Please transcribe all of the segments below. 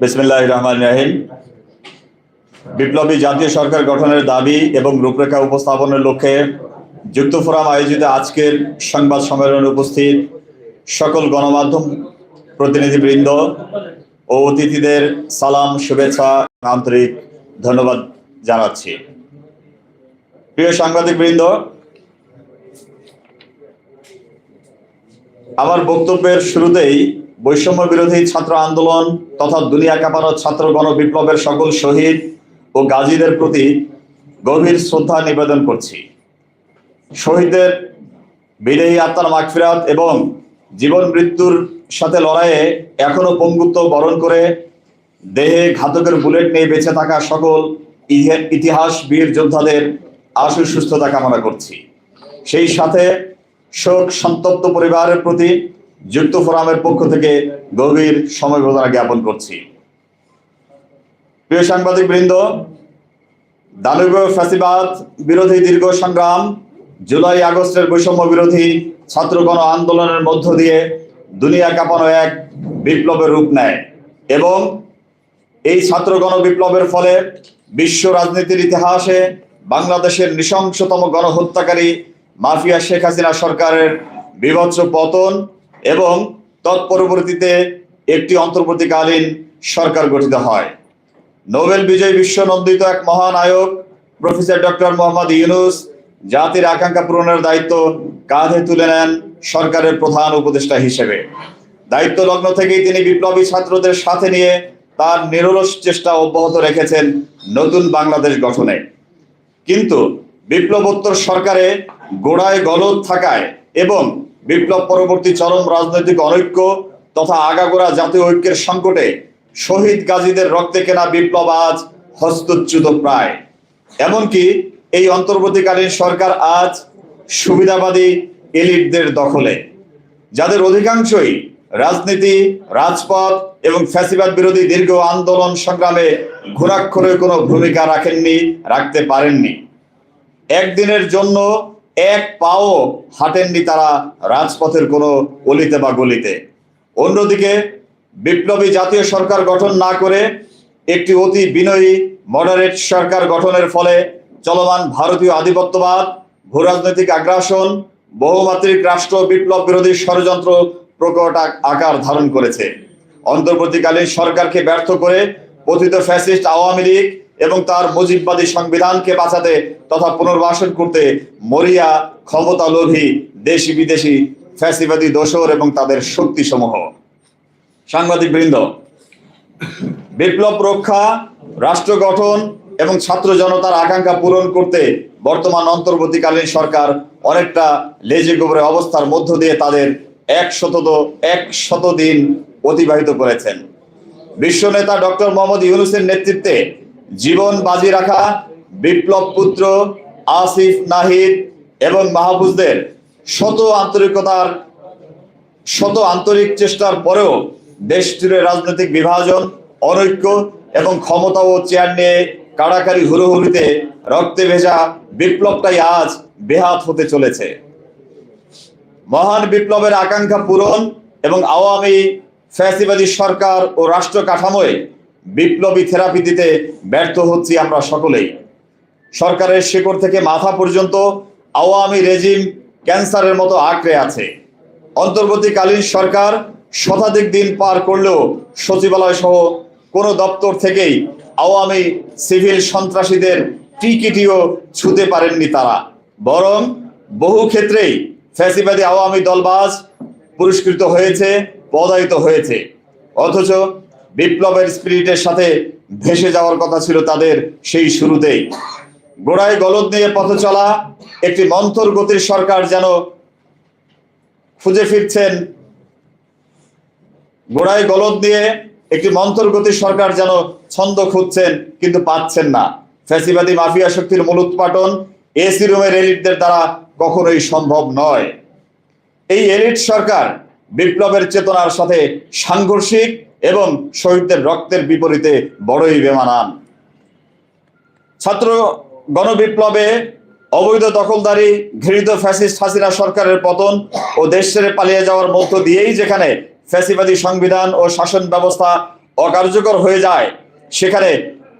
বিসমিল্লাহ রহমান রাহিম বিপ্লবী জাতীয় সরকার গঠনের দাবি এবং রূপরেখা উপস্থাপনের লক্ষ্যে যুক্ত ফোরাম আয়োজিত আজকের সংবাদ সম্মেলনে উপস্থিত সকল গণমাধ্যম প্রতিনিধিবৃন্দ ও অতিথিদের সালাম, শুভেচ্ছা, আন্তরিক ধন্যবাদ জানাচ্ছি। প্রিয় সাংবাদিকবৃন্দ, আমার বক্তব্যের শুরুতেই বৈষম্য বিরোধী ছাত্র আন্দোলন তথা দুনিয়া কাঁপানো ছাত্র গণ বিপ্লবের সকল শহীদ ও গাজীদের প্রতি গভীর শ্রদ্ধা নিবেদন করছি। শহীদদের বিদেহী আত্মার মাগফিরাত এবং জীবন মৃত্যুর সাথে লড়াইয়ে এখনও পঙ্গুত্ব বরণ করে দেহে ঘাতকের বুলেট নিয়ে বেঁচে থাকা সকল ইতিহাস বীর যোদ্ধাদের আশু সুস্থতা কামনা করছি। সেই সাথে শোক সন্তপ্ত পরিবারের প্রতি যুক্ত ফোরামের পক্ষ থেকে গভীর সমবেদনা জ্ঞাপন করছি। প্রিয় সাংবাদিক বৃন্দ, দানবীয় ফ্যাসিবাদ বিরোধী দীর্ঘ সংগ্রাম, জুলাই আগস্টের বৈষম্য বিরোধী ছাত্র গণ আন্দোলনের মধ্য দিয়ে দুনিয়া কাঁপানো এক বিপ্লবের রূপ নেয় এবং এই ছাত্র গণ বিপ্লবের ফলে বিশ্ব রাজনীতির ইতিহাসে বাংলাদেশের নৃশংসতম গণহত্যাকারী মাফিয়া শেখ হাসিনা সরকারের বিভৎস পতন এবং তৎপরবর্তীতে একটি অন্তর্বর্তীকালীন সরকার গঠিত হয়। নোবেল বিজয়ী বিশ্বনন্দিত এক মহান আয়োগ প্রফেসর ডক্টর মোহাম্মদ ইউনুস, জাতির আকাঙ্ক্ষা পূরণের দায়িত্ব কাঁধে তুলে নেন সরকারের প্রধান উপদেষ্টা হিসেবে। দায়িত্ব লগ্ন থেকেই তিনি বিপ্লবী ছাত্রদের সাথে নিয়ে তার নিরলস চেষ্টা অব্যাহত রেখেছেন নতুন বাংলাদেশ গঠনে। কিন্তু বিপ্লবোত্তর সরকারে গোড়ায় গলদ থাকায় এবং বিপ্লব পরবর্তী চরম রাজনৈতিক অনৈক্য তথা আগাগোড়া জাতীয় ঐক্যের সংকটে শহীদ গাজীদের রক্তে কেনা বিপ্লব আজ হস্তচ্যুত প্রায়। এমনকি এই অন্তর্বর্তীকালীন সরকার আজ সুবিধাবাদী এলিটদের দখলে। যাদের অধিকাংশই রাজনীতি, রাজপথ এবং ফ্যাসিবাদ বিরোধী দীর্ঘ আন্দোলন সংগ্রামে ঘোরাক্ষরে কোনো ভূমিকা রাখেননি, রাখতে পারেননি। একদিনের জন্য এক পাও হাঁটেননি তারা রাজপথের কোনো অলিতে বা গলিতে। অন্যদিকে বিপ্লবী জাতীয় সরকার গঠন না করে একটি অতি বিনয়ী মডারেট সরকার গঠনের ফলে চলমান ভারতীয় আধিপত্যবাদ, ভূরাজনৈতিক আগ্রাসন, বহুমাত্রিক রাষ্ট্র বিপ্লব বিরোধী ষড়যন্ত্র প্রকট আকার ধারণ করেছে। অন্তর্বর্তীকালীন সরকারকে ব্যর্থ করে পতিত ফ্যাসিস্ট আওয়ামী লীগ এবং তার মুজিববাদী সংবিধানকে বাঁচাতে তথা পুনর্বাসন করতে মরিয়া ক্ষমতা লোভী দেশি বিদেশি ফ্যাসিবাদী দোসর এবং তাদের শক্তিসমূহ। সাংবাদিক বৃন্দ, বিপ্লব রক্ষা, রাষ্ট্র গঠন এবং ছাত্র জনতার আকাঙ্ক্ষা পূরণ করতে বর্তমান অন্তর্বর্তীকালীন সরকার অনেকটা লেজে গোবরে অবস্থার মধ্য দিয়ে তাদের এক শতত এক শত দিন অতিবাহিত করেছেন। বিশ্ব নেতা ডক্টর মোহাম্মদ ইউনুসের নেতৃত্বে জীবন বাজি রাখা বিপ্লব পুত্র আসিফ, নাহিদ এবং মাহফুজদের শত আন্তরিকতার, শত আন্তরিক চেষ্টার পরেও দেশ রাজনৈতিক বিভাজন, অনৈক্য এবং ক্ষমতা ও চেয়ার নিয়ে কাড়াকাড়ি হুড়োহুড়িতে রক্তে ভেজা বিপ্লবটাই আজ বেহাত হতে চলেছে। মহান বিপ্লবের আকাঙ্ক্ষা পূরণ এবং আওয়ামী ফ্যাসিবাদী সরকার ও রাষ্ট্র কাঠামোয় বিপ্লবী থেরাপি দিতে ব্যর্থ হচ্ছি আমরা সকলেই। সরকারের শেকড় থেকে মাথা পর্যন্ত আওয়ামী রেজিম ক্যান্সারের মতো আঁকড়ে আছে। অন্তর্বর্তীকালীন সরকার শতাধিক দিন পার করলেও সচিবালয় সহ কোনো দপ্তর থেকেই আওয়ামী সিভিল সন্ত্রাসীদের টিকিটিও ছুতে পারেননি তারা। বরং বহু ক্ষেত্রেই ফ্যাসিবাদী আওয়ামী দলবাজ পুরস্কৃত হয়েছে, পদায়িত হয়েছে। অথচ বিপ্লবের স্পিরিটের সাথে ভেসে যাওয়ার কথা ছিল তাদের সেই শুরুতেই। গোড়ায় গলদ নিয়ে পথ চলা, একটি মন্থর গতির সরকার যেন খুঁজে ফিরছেন। গোড়ায় গলদ দিয়ে একটি মন্থর গতির সরকার যেন ছন্দ খুঁজছেন, কিন্তু পাচ্ছেন না। ফ্যাসিবাদী মাফিয়া শক্তির মূল উৎপাটন এসি রুমের এলিটদের দ্বারা কখনোই সম্ভব নয়। এই এলিট সরকার বিপ্লবের চেতনার সাথে সাংঘর্ষিক এবং শহীদদের রক্তের বিপরীতে বড়ই বেমানান। ছাত্র গণবিপ্লবে অবৈধ দখলদারি, ঘৃণিত ফ্যাসিস্ট হাসিনা সরকারের পতন ও দেশ ছেড়ে পালিয়ে যাওয়ার মধ্য দিয়েই যেখানে ফ্যাসিবাদী সংবিধান ও শাসন ব্যবস্থা অকার্যকর হয়ে যায়, সেখানে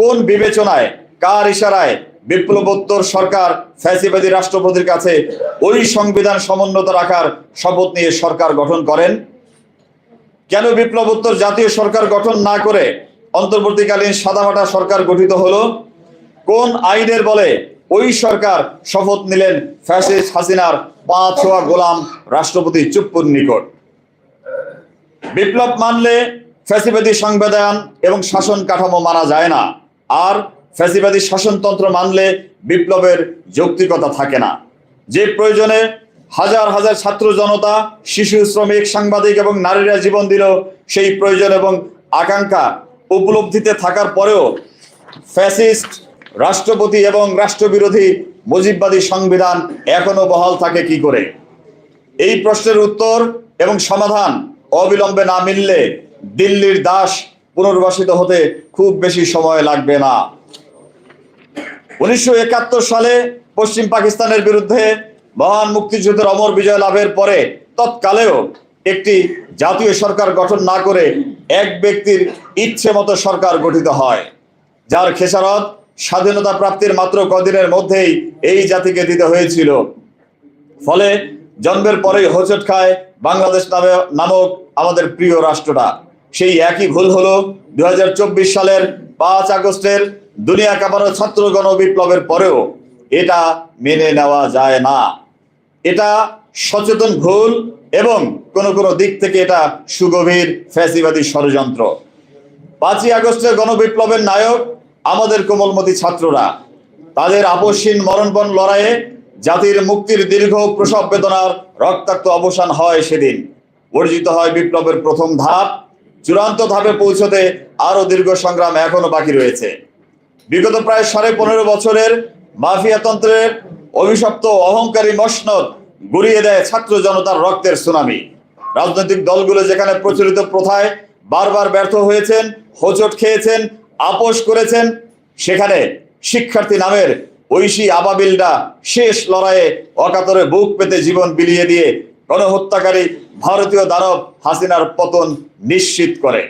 কোন বিবেচনায়, কার ইশারায় বিপ্লবোত্তর সরকার ফ্যাসিবাদী রাষ্ট্রপতির কাছে ওই সংবিধান সমুন্নত রাখার শপথ নিয়ে সরকার গঠন করেন? কেন বিপ্লবোত্তর জাতীয় সরকার গঠন না করে অন্তর্বর্তীকালীন সাদামাটা সরকার গঠিত হলো? কোন আইনের বলে ওই সরকার শপথ নিলেন ফ্যাসিস্ট হাসিনার পা গোলাম রাষ্ট্রপতি চুপ্পুর নিকট? বিপ্লব মানলে ফ্যাসিবাদী সংবিধান এবং শাসন কাঠামো মানা যায় না। আর ফ্যাসিবাদী শাসনতন্ত্র মানলে বিপ্লবের যৌক্তিকতা থাকে না। যে প্রয়োজনে হাজার হাজার ছাত্র জনতা, শিশু, শ্রমিক, সাংবাদিক এবং নারীরা জীবন দিল সেই প্রয়োজন এবং আকাঙ্ক্ষা উপলব্ধিতে থাকার পরেও ফ্যাসিস্ট, রাষ্ট্রপতি এবং রাষ্ট্রবিরোধী মুজিববাদী সংবিধান এখনও বহাল থাকে কি করে? এই প্রশ্নের উত্তর এবং সমাধান অবিলম্বে না মিললে দিল্লির দাস পুনর্বাসিত হতে খুব বেশি সময় লাগবে না। উনিশশো একাত্তর সালে পশ্চিম পাকিস্তানের বিরুদ্ধে মহান মুক্তিযুদ্ধের অমর বিজয় লাভের পরে তৎকালেও একটি জাতীয় সরকার গঠন না করে এক ব্যক্তির ইচ্ছে মতো সরকার গঠিত হয়, যার খেসারত স্বাধীনতা প্রাপ্তির মাত্র কদিনের মধ্যেই এই জাতিকে দিতে হয়েছিল। ফলে জন্মের পরেই হোচট খায় বাংলাদেশ নামে নামক আমাদের প্রিয় রাষ্ট্রটা। সেই একই ভুল হলো দু হাজার চব্বিশ সালের পাঁচ আগস্টের দুনিয়া কাঁপানো ছাত্র গণ বিপ্লবের পরেও এটা মেনে নেওয়া যায় না। এটা সচেতন ভুল এবং কোন কোন দিক থেকে এটা সুগভীর ফ্যাসিবাদী ষড়যন্ত্র। পাঁচই আগস্টের গণবিপ্লবের নায়ক আমাদের কোমলমতি ছাত্ররা, তাদের আপসহীন মরণপণ লড়াইয়ে জাতির মুক্তির দীর্ঘ প্রসব বেদনার রক্তাক্ত অবসান হয় সেদিন। অর্জিত হয় বিপ্লবের প্রথম ধাপ, চূড়ান্ত ধাপে পৌঁছতে আরও দীর্ঘ সংগ্রাম এখনও বাকি রয়েছে। বিগত প্রায় সাড়ে পনেরো বছরের মাফিয়াতন্ত্রের অভিশপ্ত, অহংকারী মসনদ গুড়িয়ে দেয় ছাত্র জনতার রক্তের সুনামি। রাজনৈতিক দলগুলো যেখানে প্রচলিত প্রথায় বারবার ব্যর্থ হয়েছেন, হোঁচট খেয়েছেন, আপোষ করেছেন, সেখানে শিক্ষার্থী নামের ঐশী আবাবিলরা শেষ লড়াইয়ে অকাতরে বুক পেতে জীবন বিলিয়ে দিয়ে গণহত্যাকারী ভারতীয় দানব হাসিনার পতন নিশ্চিত করে।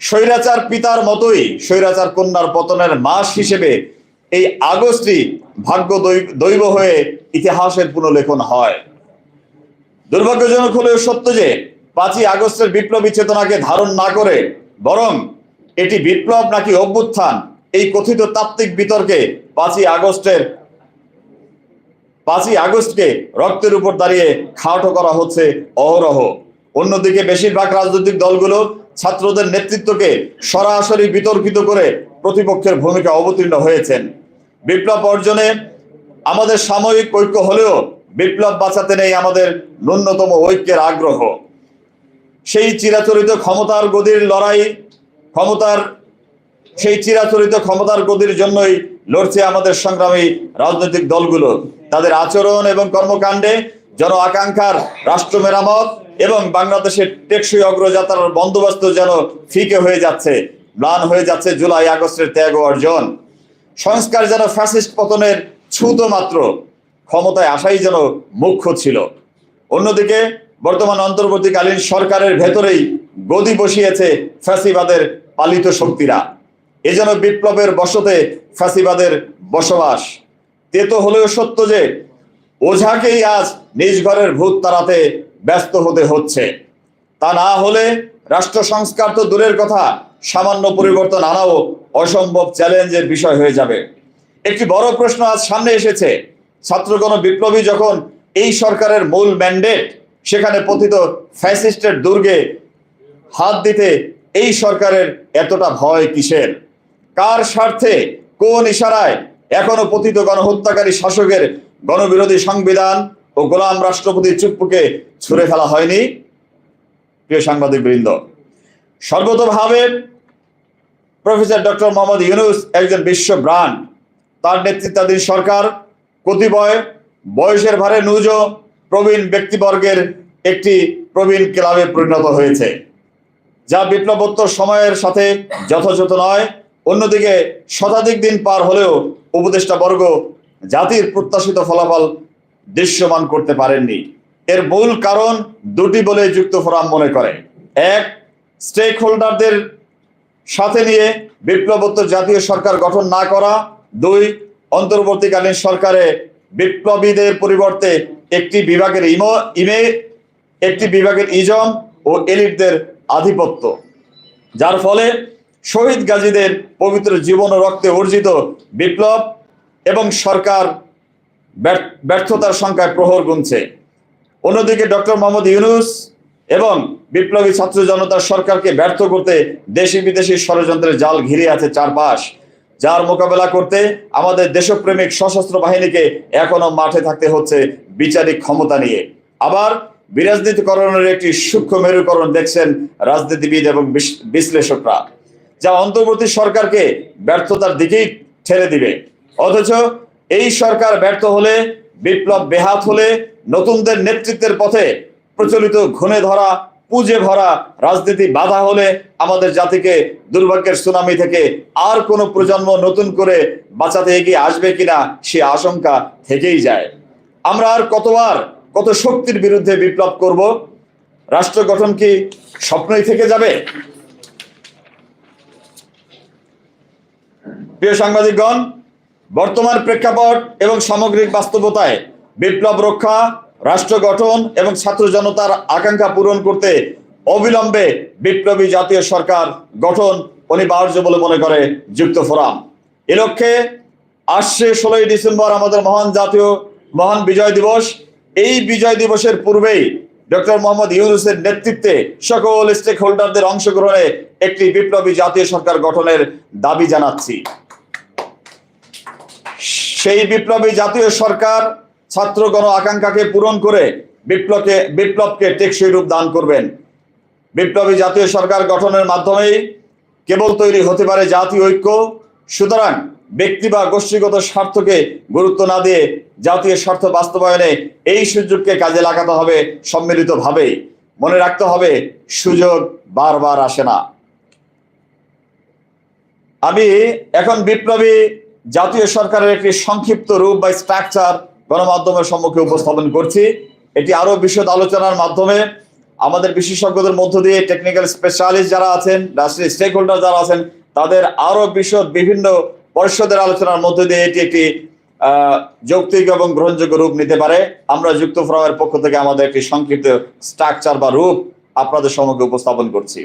স্বৈরাচার পিতার মতোই স্বৈরাচার কন্যার পতনের মাস হিসেবে এই আগস্টই ভাগ্য দৈব হয়ে ইতিহাসের পুনর্লেখন হয়। দুর্ভাগ্যজনক হলেও সত্য যে, পাঁচই আগস্টের বিপ্লবী চেতনাকে ধারণ না করে বরং এটি বিপ্লব নাকি অভ্যুত্থান, এই কথিত তাত্ত্বিক বিতর্কে পাঁচই আগস্টের পাঁচই আগস্টকে রক্তের উপর দাঁড়িয়ে খাওয়াটো করা হচ্ছে অহরহ। অন্যদিকে বেশিরভাগ রাজনৈতিক দলগুলো ছাত্রদের নেতৃত্বকে সরাসরি বিতর্কিত করে প্রতিপক্ষের ভূমিকা অবতীর্ণ হয়েছেন। বিপ্লব অর্জনে আমাদের সাময়িক ঐক্য হলেও বিপ্লব বাঁচাতে নেই আমাদের ন্যূনতম ঐক্যের আগ্রহ। সেই চিরাচরিত ক্ষমতার গদির লড়াই, ক্ষমতার, সেই চিরাচরিত ক্ষমতার গদির জন্যই লড়ছে আমাদের সংগ্রামী রাজনৈতিক দলগুলো। তাদের আচরণ এবং কর্মকাণ্ডে জন আকাঙ্ক্ষার রাষ্ট্র মেরামত এবং বাংলাদেশের টেকসই অগ্রযাত্রার বন্দোবস্ত যেন ফিকে হয়ে যাচ্ছে, ম্লান হয়ে যাচ্ছে জুলাই আগস্টের ত্যাগ অর্জন। সংস্কার যেন ফ্যাসিস্ট পতনের ছুত মাত্র, ক্ষমতায় আসাই যেন মুখ্য ছিল। অন্যদিকে, বর্তমান অন্তর্বর্তীকালীন সরকারের ভেতরেই গদি বসিয়েছে ফ্যাসিবাদের পালিত শক্তিরা। এ যেন বিপ্লবের বসতে ফ্যাসিবাদের বসবাস। তে তো হলেও সত্য যে, ওঝাকেই আজ নিজ ঘরের ভূত তাড়াতে ব্যস্ত হতে হচ্ছে। তা না হলে রাষ্ট্র সংস্কার তো দূরের কথা সামান্য পরিবর্তন আনাও অসম্ভব চ্যালেঞ্জের বিষয় হয়ে যাবে। একটি বড় প্রশ্ন আজ সামনে এসেছে। ছাত্রগণ বিপ্লবী যখন এই সরকারের মূল ম্যান্ডেট সেখানে পতিত ফ্যাসিস্টের দুর্গে হাত দিতে এই সরকারের এতটা ভয় কিসের? কার স্বার্থে, কোন ইশারায় এখনও পতিত গণহত্যাকারী শাসকের গণবিরোধী সংবিধান ও গোলাম রাষ্ট্রপতি চুপ্পুকে ছুড়ে ফেলা হয়নি? প্রিয় সাংবাদিক বৃন্দ সর্বতভাবে প্রফেসর ডক্টর মোহাম্মদ ইউনুস একজন বিশ্ব ব্রান্ড তার নেতৃত্বাধীন সরকার কতিপয় বয়সের ভারে নুজ প্রবীণ ব্যক্তিবর্গের একটি প্রবীণ ক্লাবে পরিণত হয়েছে, যা বিপ্লবোত্তর সময়ের সাথে যথাযথ নয়, অন্যদিকে শতাধিক দিন পার হলেও উপদেষ্টা বর্গ জাতির প্রত্যাশিত ফলাফল দৃশ্যমান করতে পারেননি। এর মূল কারণ দুটি বলে যুক্ত ফোরাম মনে করে। এক স্টেক হোল্ডারদের সাথে নিয়ে বিপ্লবোত্তর জাতীয় সরকার গঠন না করা, দুই, অন্তর্বর্তীকালীন সরকারে বিপ্লবীদের পরিবর্তে একটি বিভাগের ইমো, ইমে, একটি বিভাগের ইজম ও এলিটদের আধিপত্য। যার ফলে শহীদ গাজীদের পবিত্র জীবন ও রক্তে অর্জিত বিপ্লব এবং সরকার ব্যর্থ- ব্যর্থতার সংখ্যায় প্রহর গুনছে। অন্যদিকে ডক্টর মোহাম্মদ ইউনুস এবং বিপ্লবী ছাত্র জনতার সরকারকে ব্যর্থ করতে দেশি বিদেশি ষড়যন্ত্রের জাল ঘিরে আছে চারপাশ। যার মোকাবেলা করতে আমাদের দেশপ্রেমিক সশস্ত্র বাহিনীকে এখনও মাঠে থাকতে হচ্ছে বিচারিক ক্ষমতা নিয়ে। আবার বিরাজনীতিকরণের একটি সূক্ষ্ম মেরুকরণ দেখছেন রাজনীতিবিদ এবং বিশ- বিশ্লেষকরা, যা অন্তর্বর্তী সরকারকে ব্যর্থতার দিকেই ঠেলে দিবে। অথচ এই সরকার ব্যর্থ হলে, বিপ্লব বেহাত হলে নতুনদের নেতৃত্বের পথে প্রচলিত ঘুণে ধরা, পুজে ভরা রাজনীতি বাধা হলে আমাদের জাতিকে দুর্ভাগ্যের সুনামি থেকে আর কোনো প্রজন্ম নতুন করে বাঁচাতে এগিয়ে আসবে কিনা সে আশঙ্কা থেকেই যায়। আমরা আর কতবার কত শক্তির বিরুদ্ধে বিপ্লব করব? রাষ্ট্র গঠন কি স্বপ্নই থেকে যাবে? প্রিয় সাংবাদিকগণ, বর্তমান প্রেক্ষাপট এবং সামগ্রিক বাস্তবতায় বিপ্লব রক্ষা রাষ্ট্র গঠন এবং ছাত্র জনতার আকাঙ্ক্ষা পূরণ করতে অবিলম্বে বিপ্লবী জাতীয় সরকার গঠন অনিবার্য বলে মনে করে যুক্ত ফোরাম। এ লক্ষ্যে আসছে ষোলোই ডিসেম্বর আমাদের মহান জাতীয় মহান বিজয় দিবস। এই বিজয় দিবসের পূর্বেই ডক্টর মোহাম্মদ ইউনুসের নেতৃত্বে সকল স্টেক হোল্ডারদের অংশগ্রহণে একটি বিপ্লবী জাতীয় সরকার গঠনের দাবি জানাচ্ছি। সেই বিপ্লবী জাতীয় সরকার ছাত্র গণ আকাঙ্ক্ষাকে পূরণ করে বিপ্লবকে বিপ্লবকে টেকসই রূপ দান করবেন। বিপ্লবী জাতীয় সরকার গঠনের মাধ্যমেই কেবল তৈরি হতে পারে জাতীয় ঐক্য। সুতরাং ব্যক্তি বা গোষ্ঠীগত স্বার্থকে গুরুত্ব না দিয়ে জাতীয় স্বার্থ বাস্তবায়নে এই সুযোগকে কাজে লাগাতে হবে সম্মিলিতভাবেই মনে রাখতে হবে, সুযোগ বারবার আসে না। আমি এখন বিপ্লবী জাতীয় সরকারের একটি সংক্ষিপ্ত রূপ বা স্ট্রাকচার গণমাধ্যমের সম্মুখে উপস্থাপন করছি। এটি আরও বিশদ আলোচনার মাধ্যমে আমাদের বিশেষজ্ঞদের মধ্য দিয়ে টেকনিক্যাল স্পেশালিস্ট যারা আছেন, রাষ্ট্রীয় স্টেক হোল্ডার যারা আছেন, তাদের আরও বিশদ বিভিন্ন পরিষদের আলোচনার মধ্য দিয়ে এটি একটি যৌক্তিক এবং গ্রহণযোগ্য রূপ নিতে পারে। আমরা যুক্ত ফোরামের পক্ষ থেকে আমাদের একটি সংক্ষিপ্ত স্ট্রাকচার বা রূপ আপনাদের সম্মুখে উপস্থাপন করছি।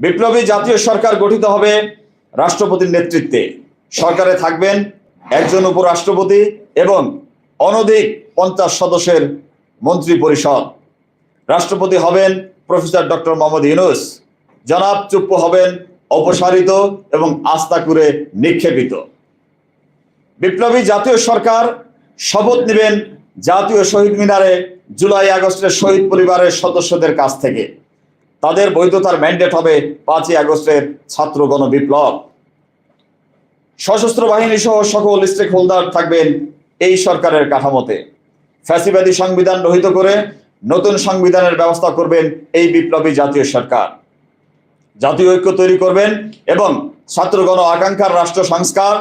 বিপ্লবী জাতীয় সরকার গঠিত হবে রাষ্ট্রপতির নেতৃত্বে। সরকারে থাকবেন একজন উপরাষ্ট্রপতি এবং অনধিক পঞ্চাশ সদস্যের মন্ত্রী পরিষদ। রাষ্ট্রপতি হবেন প্রফেসর ডক্টর মোহাম্মদ ইউনুস। জনাব চুপ্পু হবেন অপসারিত এবং আস্থা করে নিক্ষেপিত। বিপ্লবী জাতীয় সরকার শপথ নেবেন জাতীয় শহীদ মিনারে জুলাই আগস্টের শহীদ পরিবারের সদস্যদের কাছ থেকে। তাদের বৈধতার ম্যান্ডেট হবে পাঁচই আগস্টের ছাত্র গণ বিপ্লব। সশস্ত্র বাহিনী সহ সকল স্টেক হোল্ডার থাকবেন এই সরকারের কাঠামোতে। ফ্যাসিবাদী সংবিধান রহিত করে নতুন সংবিধানের ব্যবস্থা করবেন এই বিপ্লবী জাতীয় সরকার। জাতীয় ঐক্য তৈরি করবেন এবং ছাত্রগণ আকাঙ্ক্ষার রাষ্ট্র সংস্কার,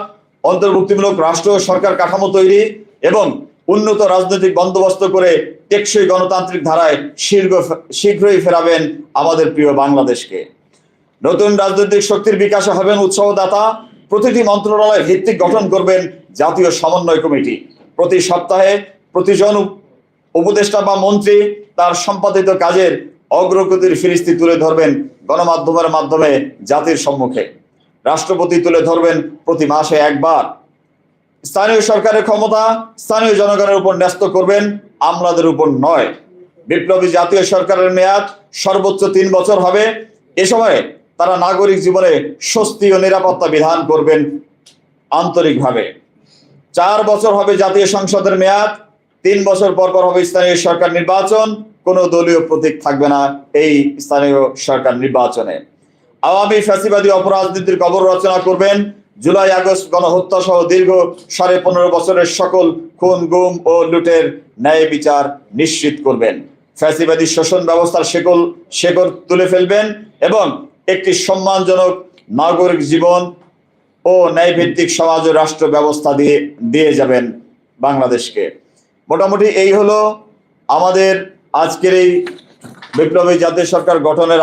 অন্তর্ভুক্তিমূলক রাষ্ট্র সরকার কাঠামো তৈরি এবং উন্নত রাজনৈতিক বন্দোবস্ত করে টেকসই গণতান্ত্রিক ধারায় শীঘ্র শীঘ্রই ফেরাবেন আমাদের প্রিয় বাংলাদেশকে। নতুন রাজনৈতিক শক্তির বিকাশে হবেন উৎসাহদাতা প্রতিটি মন্ত্রণালয় ভিত্তিক গঠন করবেন জাতীয় সমন্বয় কমিটি। প্রতি সপ্তাহে প্রতিজন উপদেষ্টা বা মন্ত্রী তার সম্পাদিত কাজের অগ্রগতির ফিরিস্তি তুলে ধরবেন গণমাধ্যমের মাধ্যমে জাতির সম্মুখে। রাষ্ট্রপতি তুলে ধরবেন প্রতি মাসে একবার। স্থানীয় সরকারের ক্ষমতা স্থানীয় জনগণের উপর ন্যস্ত করবেন, আমলাদের উপর নয়। বিপ্লবী জাতীয় সরকারের মেয়াদ সর্বোচ্চ তিন বছর হবে। এ সময় তারা নাগরিক জীবনে স্বস্তি ও নিরাপত্তা বিধান করবেন আন্তরিকভাবে। চার বছর হবে জাতীয় সংসদের মেয়াদ, তিন বছর পর পর হবে স্থানীয় সরকার নির্বাচন, কোনো দলীয় প্রতীক থাকবে না এই স্থানীয় সরকার নির্বাচনে। আওয়ামী ফ্যাসিবাদী অপরাজনীতির কবর রচনা করবেন, জুলাই আগস্ট গণহত্যা সহ দীর্ঘ সাড়ে পনেরো বছরের সকল খুন, গুম ও লুটের ন্যায় বিচার নিশ্চিত করবেন। ফ্যাসিবাদী শোষণ ব্যবস্থার শেকল শেকড় তুলে ফেলবেন এবং একটি সম্মানজনক নাগরিক জীবন ও ন্যায়ভিত্তিক সমাজ ও রাষ্ট্র ব্যবস্থা দিয়ে দিয়ে যাবেন বাংলাদেশকে। মোটামুটি এই হলো আমাদের আজকের এই বিপ্লবী জাতীয় সরকার গঠনের